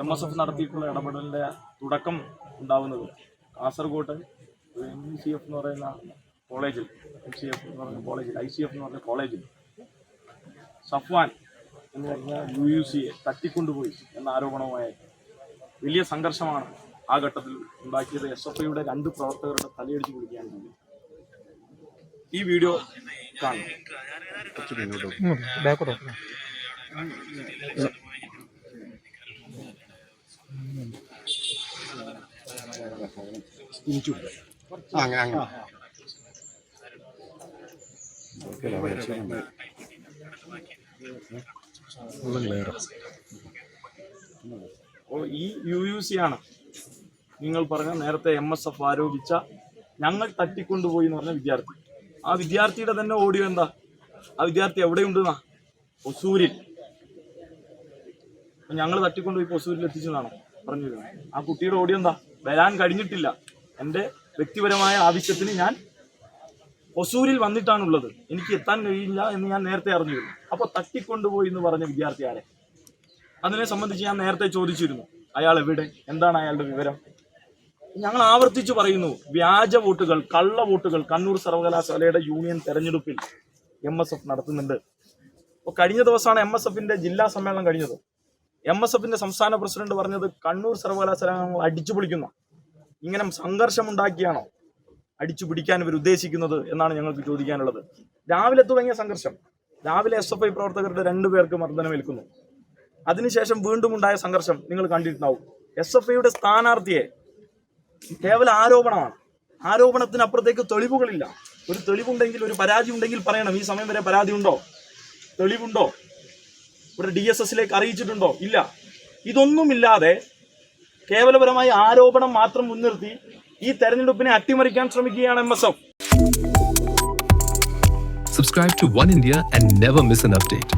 M S F നടത്തിയിട്ടുള്ള ഇടപെടലിന്റെ തുടക്കം ഉണ്ടാവുന്നത്. കാസർഗോട്ട് എം സി എഫ് എന്ന് പറയുന്ന കോളേജിൽ എം സി എഫ് എന്ന് പറയുന്ന കോളേജിൽ ഐ സി എഫ് എന്ന് പറഞ്ഞ കോളേജിൽ സഫ്വാൻ എന്ന് പറഞ്ഞ യു യു സിയെ തട്ടിക്കൊണ്ടുപോയി എന്ന ആരോപണവുമായി വലിയ സംഘർഷമാണ് ആ ഘട്ടത്തിൽ ഉണ്ടാക്കിയത്. എസ് എഫ് ഐയുടെ രണ്ട് പ്രവർത്തകരുടെ തലയടിച്ച് പിടിക്കാൻ ഈ വീഡിയോ കാണും. ബാക്കോട്ടോ അങ്ങനെ അങ്ങനെ അപ്പോൾ ഈ യു യു സി ആണ്. നിങ്ങൾ പറഞ്ഞ നേരത്തെ എം എസ് എഫ് ആരോപിച്ച ഞങ്ങൾ തട്ടിക്കൊണ്ടുപോയി എന്ന് പറഞ്ഞ വിദ്യാർത്ഥി. ആ വിദ്യാർത്ഥിയുടെ തന്നെ ഓഡിയോ എന്താ? ആ വിദ്യാർത്ഥി എവിടെയുണ്ടെന്നാ? ഒസൂരിൽ. ഞങ്ങൾ തട്ടിക്കൊണ്ടുപോയി ഒസൂരിൽ ഒസൂരിൽ എത്തിച്ചെന്നാണോ പറഞ്ഞിരുന്നത് ആ കുട്ടിയുടെ ഓഡിയോ എന്താ? വരാൻ കഴിഞ്ഞിട്ടില്ല. എന്റെ വ്യക്തിപരമായ ആവശ്യത്തിന് ഞാൻ ഒസൂരിൽ വന്നിട്ടാണുള്ളത്. എനിക്ക് എത്താൻ കഴിയില്ല എന്ന് ഞാൻ നേരത്തെ അറിഞ്ഞിരുന്നു. അപ്പോൾ തട്ടിക്കൊണ്ടുപോയി എന്ന് പറഞ്ഞ വിദ്യാർത്ഥി ആരെ? അതിനെ സംബന്ധിച്ച് ഞാൻ നേരത്തെ ചോദിച്ചിരുന്നു. അയാൾ എവിടെ? എന്താണ് അയാളുടെ വിവരം? ഞങ്ങൾ ആവർത്തിച്ചു പറയുന്നു വ്യാജ വോട്ടുകൾ കള്ള വോട്ടുകൾ കണ്ണൂർ സർവകലാശാലയുടെ യൂണിയൻ തെരഞ്ഞെടുപ്പിൽ എം എസ് എഫ് നടത്തുന്നുണ്ട്. അപ്പോൾ കഴിഞ്ഞ ദിവസമാണ് എം എസ് എഫിന്റെ ജില്ലാ സമ്മേളനം കഴിഞ്ഞത്. എം എസ് എഫിന്റെ സംസ്ഥാന പ്രസിഡന്റ് പറഞ്ഞത് കണ്ണൂർ സർവകലാശാല അടിച്ചു പൊളിക്കുന്ന. ഇങ്ങനെ സംഘർഷമുണ്ടാക്കിയാണോ അടിച്ചു പിടിക്കാൻ ഇവർ ഉദ്ദേശിക്കുന്നത് എന്നാണ് ഞങ്ങൾക്ക് ചോദിക്കാനുള്ളത്. രാവിലെ തുടങ്ങിയ സംഘർഷം. രാവിലെ എസ് എഫ് ഐ പ്രവർത്തകരുടെ രണ്ടുപേർക്ക് മർദ്ദനമേൽക്കുന്നു. അതിനുശേഷം വീണ്ടും ഉണ്ടായ സംഘർഷം നിങ്ങൾ കണ്ടിട്ടുണ്ടാവും. എസ് എഫ് ഐയുടെ സ്ഥാനാർത്ഥിയെ കേവല ആരോപണമാണ്. ആരോപണത്തിനപ്പുറത്തേക്ക് തെളിവുകളില്ല. ഒരു തെളിവുണ്ടെങ്കിൽ ഒരു പരാതി ഉണ്ടെങ്കിൽ പറയണം. ഈ സമയം വരെ പരാതി ഉണ്ടോ? തെളിവുണ്ടോ? ഒരു ഡി എസ് എസിലേക്ക് അറിയിച്ചിട്ടുണ്ടോ? ഇല്ല. ഇതൊന്നുമില്ലാതെ കേവലപരമായ ആരോപണം മാത്രം മുൻനിർത്തി ഈ തെരഞ്ഞെടുപ്പിനെ അട്ടിമറിക്കാൻ ശ്രമിക്കുകയാണ് M S F Subscribe to One India and never miss an update.